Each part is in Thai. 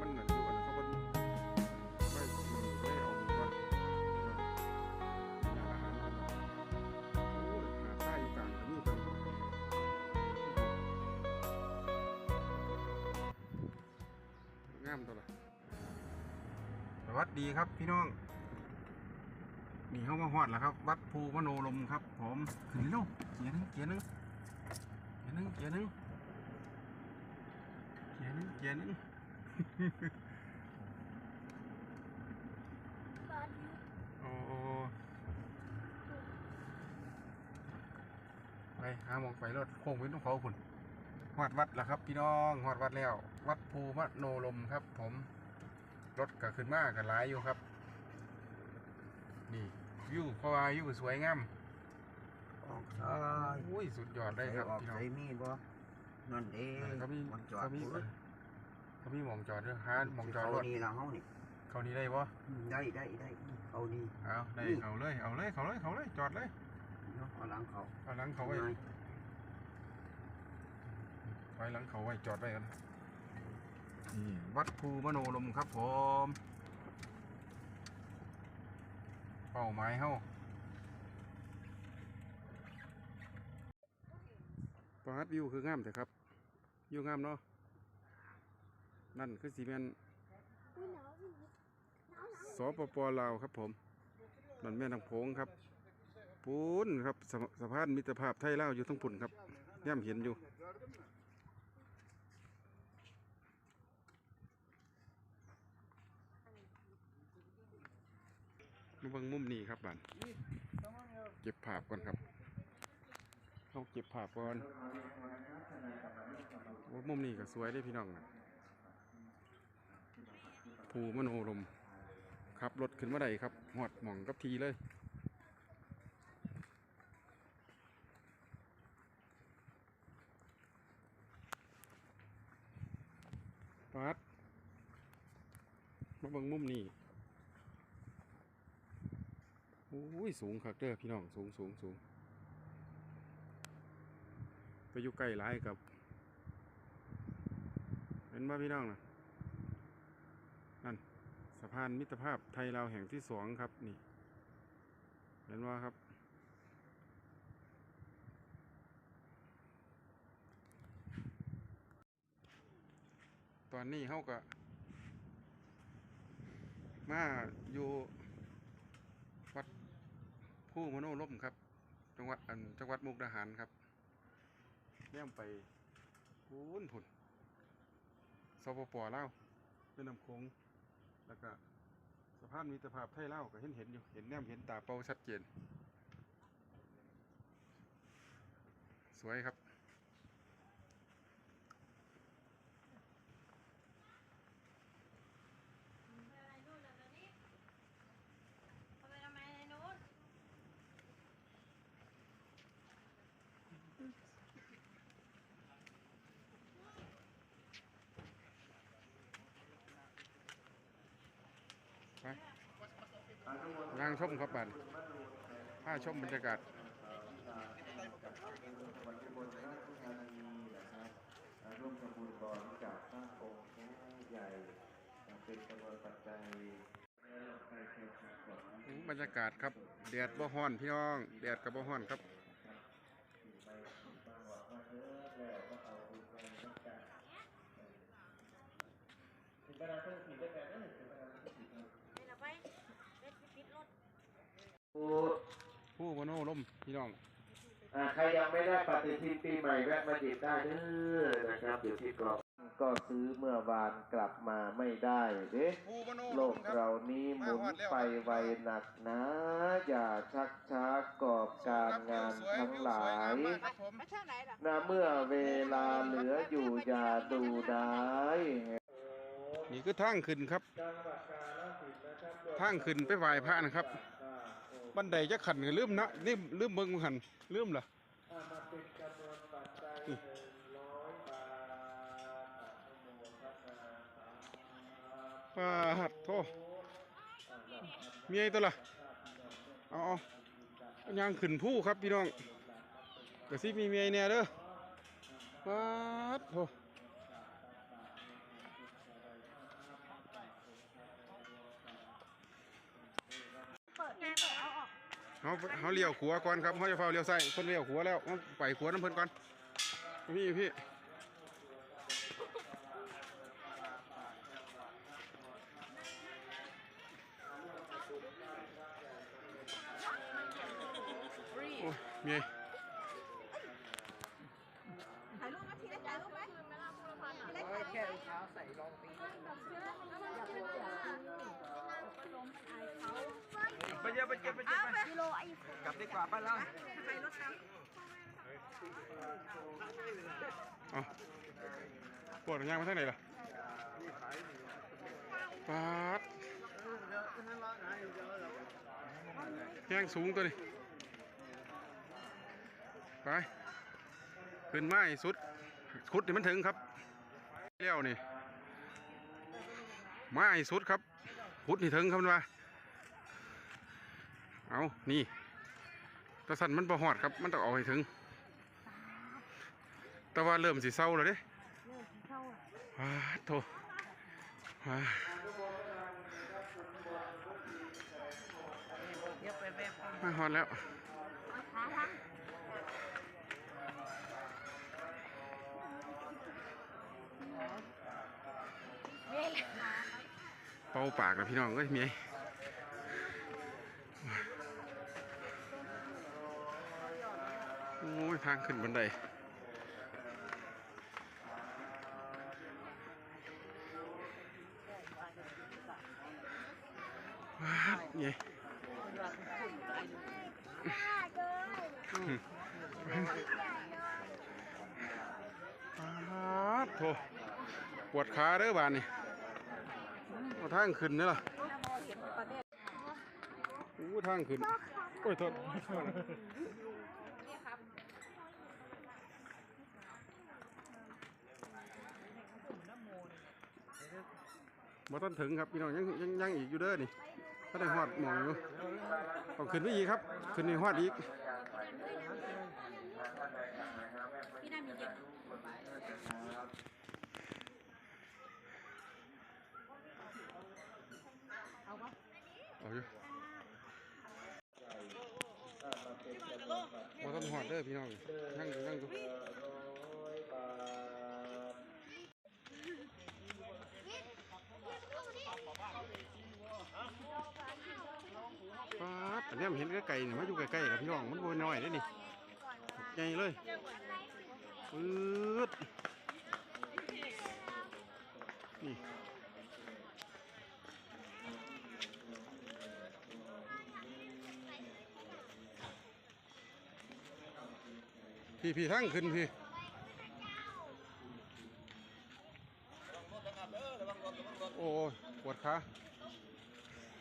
มันน่ะอยู่อันเขาบ่ไม่ไม่เอาก่อนอาหารมันโอ้ยหาซ่าอยู่กลางก็มีครับงามตัวละสวัสดีครับพี่น้องนี่เข้ามาฮอดแล้วครับ วัดภูมโนลมครับ ผมขึ้นเร็วเกียร์นึงเกียร์นึงเกียร์นึงเกียร์นึงเกียร์นึงเกียร์นึง โอ้ไปหาหมองไปรถโค้งเป็นต้องเขาคุณฮอดวัดแล้วครับ พี่น้องฮอดวัดแล้ว วัดภูมโนลมครับ ผมรถก็ขึ้นมากันหลายอยู่ครับ นี่วิวเพราะว่าวิวสวยงามออกซ้ายอุ้ยสุดยอดเลยครับออกพี่น้องใส่มีดบ่นั่นเองเขามีมันจอดเขามีปุ๊บ เขามีหมองจอดด้วยฮะหมองจอดเขารถนี่ละเฮานี่เขานี้ได้ปะอืมได้ได้ได้เอานี่เอาได้อืมเอาเลยเอาเลยเขาเลยเขาเลยจอดเลยเนาะเอาหลังเขาเอาหลังเขาไว้หน่อยไว้หลังเขาไว้จอดไว้กันนี่วัดภูมโนลมครับผมเป้าหมายเฮาปาดวิวคืองามแต่ครับวิวงามเนาะ นั่นคือสีแมนสปปลาวครับผมนั่นแม่นางโพงครับปูนครับสะสะพานมิตรภาพไทยลาวอยู่ทั้งปุ่นครับย่ำเห็นอยู่มาเบิ่งมุมนี้ครับบันเก็บภาพก่อนครับเขาเก็บภาพก่อนว่ามุมนี้ก็สวยได้พี่น้องนะ ภูมโนรมขับรถขึ้นมาได้ครับหอดหม่องกับทีเลย ปัดมาเบิ่งมุมนี้โอ้ย สูงคักเด้อพี่น้อง สูงสูงสูงไปอยู่ใกล้หลายกับเห็นว่าพี่น้องนะ่ะ พานมิตรภาพไทยลาวแห่งที่สองครับนี่ เห็นว่าครับ ตอนนี้เขาก็มาอยู่วัดผู้มโนร่มครับ จังหวัดจังหวัดมุกดาหารครับเลี่ยมไปพูนผุนสปปเล่าวเป็นน้ำโขง แล้วก็สะพานมีสภาพไทยเล่าก็เห็นเห็นอยู่ เห็นแนมเห็นตาเป่าชัดเจน สวยครับ อะไรนู่นล่ะตอนนี้ทำไมทำไมในนู้น ไป งางชมครับบันผ้าชมบรรยากาศร่วมทำบุญบริจาคสร้างองค์ใหญ่เป็นจำนวนปัจจัยบรรยากาศครับแดดบ่ฮ้อนพี่น้องแดดกับบ่ฮ้อนครับนี่เราไปเล็ดปิดรถ ผู้มโนร่มพี่น้องอ่าใครยังไม่ได้ปฏิทินปีใหม่แวะมาหยิบได้เด้อนะครับอยู่ที่กรอบก็ซื้อเมื่อวานกลับมาไม่ได้เด้โลกเรานี้หมุนไปไวหนักนะอย่าชักช้ากอบการงานทั้งหลายนะนะเมื่อเวลาเหลืออยู่อย่าดูได้นี่คือทางขึ้นครับทางขึ้นไปไหว้พระนะครับ บันไดจะขันก็ลืมนะนี่ลืมเบิ่งบ่หันลืมเหรอนี่ปาดโทมีไอ้ตัวละเอาเอาเอายางขึ้นผู้ครับพี่น้องกระซิบมีเมียแน่เด้อปาดโท เขาเขาเลี้ยวขัวก่อนครับเขาจะเฝ้าเลี้ยวซ้คนเลี้ยวขัวแล้วเอาไปขัวน้ำเพลินก่อนพี่พี่ เยอะไปเยอะไปเยอะไปกิโลไอ้กลับดีกว่าบ้านเราไปรถครับเอาปวดยางมาทางไหนล่ะปาดแห้งสูงตัวนี้ไปขึ้นไม้สุดขุดนี่มันถึงครับเลี้ยวนี่ไม้สุดครับขุดนี่ถึงครับมันว่า เอานี่แตะสันมันประหอดครับ มันต้องเอาให้ถึง แต่ว่าเริ่มสิเศร้าแล้วเด้ว้าโถว้าเดี๋ยวไปแบบมาฮอดแล้วขาทั้งเป่าปากแล้วพี่น้องเอ้ยเมี ทางขึ้นบันไดว้าเมียว้าโถปวดขาเด้อบานนี่เอาทางขึ้นนี่ล่ะโอ้ทางขึ้น โอ้ยโทษ บ่ต้นถึงครับพี่น้องยังยังยังอีกอยู่เด้อนี่ก็ได้ฮอดหมองอยู่ต้องขึ้นไปอีกครับ ขึ้นในฮอดอีกพี่น่ามีเยอะเอาอยู่บ่ต้องฮอดเด้อพี่น้องยังอยู่ยังอยู่ อันนี้มันเห็นไกลๆนี่มาอยู่ใกล้ๆกับพี่น้องมันบน้อยเด้อนี่ใหญ่เลยปื๊ดนี่พี่พี่ทั้งขึ้นพี่โอ้ปวดขาเ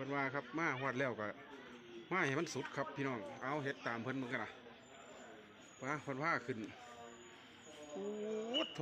พิ่นว่าครับมาหวดแล้วก็มาให้มันสุดครับพี่น้อง เอาเห็ดตามเพิ่นมึงกันนะป้าเพิ่นว่าขึ้นโอ้โถ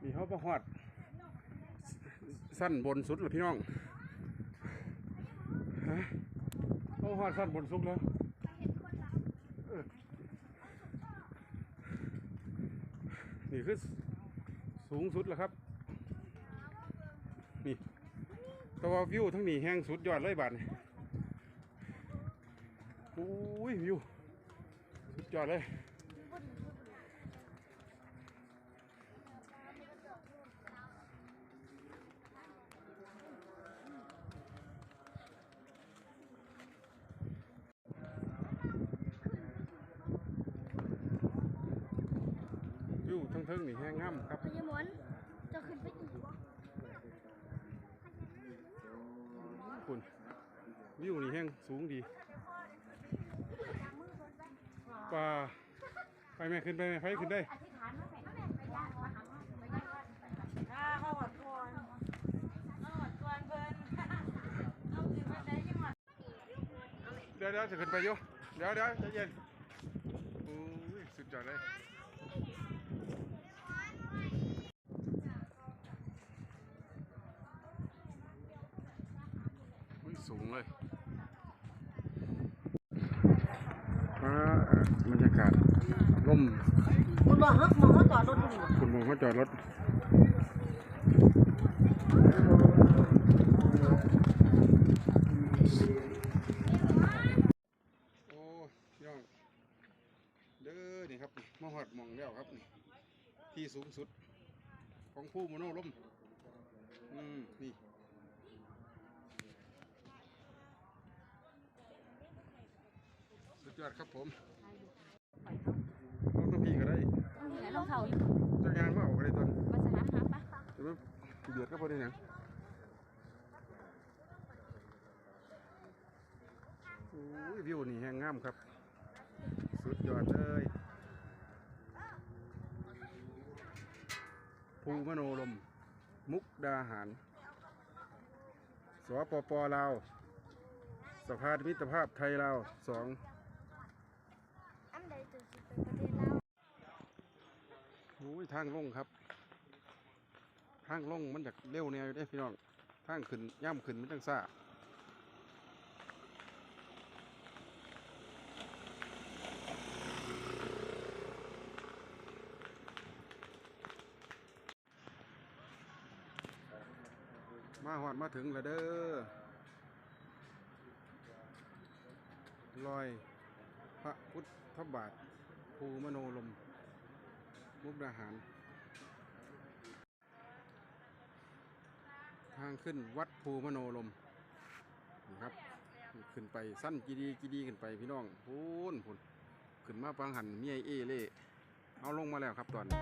มีเขาประหอด สั้นบนสุดหรอพี่น้องฮะเขาประหอดสั้นบนสุดแล้วเอนี่คือสูงสุดแล้วครับ นี่ตัววิวทั้งนี้แห้งสุดยอดเลยบาดนี่โอ้ยวิวสุดยอดเลย วิวทั้ งนี่แห้งง่ำครับพยมนจะขึ้นไปอีกวะคุณวิวนี่แห้งสูงดีปลาไปแม่ขึ้นไปแม่ไปขึ้นได้อธิฐานแม่แม่ไปยางมาหาไปย่างว่าเข้าหอดก่อนเอาหมดกวนเพิ่นเอาขึ้นมาได้ยังหมดเดี๋ยวเดี๋ยวจะขึ้นไปอยู่เดี๋ยวเดี๋ยวใจเย็นโอ้ยสุดยอดเลย สูงเลยฟ้าบรรยากาศร่มคุณบอกฮะมองเขาจอดรถอยู่คุณมองเขาจอดรถโอ้พี่น้องเด้อนี่ครับมาหอดหมองแล้วครับนี่ที่สูงสุดของผู้มโนล่มอืมนี่ สุด ยอดครับผมรถตัวพี่ก็ได้ไหนลองเข่าอยู่จะงานว่าออกอะไรตอนมาสนามหาปะจะไม่เดือดก็พอได้หยังโอ้ยวิวนี่แห้งงามครับ สุดยอดเลยภูมโนลม มุกดาหาร สปปลาวสภามิตรภาพไทยลาวสอง อันใดจะสิเป็นประเทศลาวโอ้ยทางลงครับ ทางลงมันจากเร็วแนวอยู่เด้พี่น้อง ทางขึ้นย่ำขึ้นไมันจังซ่ามาหอดมาถึงแล้วเด้อลอย พระพุทธบาทภูมโนลม มุกดาหาร ทางขึ้นวัดภูมโนลมนะครับ ขึ้นไปสั้นกีดีกีดีขึ้นไปพี่น้องพูนพูนขึ้นมาปังหันเมียเอเล่เอาลงมาแล้วครับตอนนี้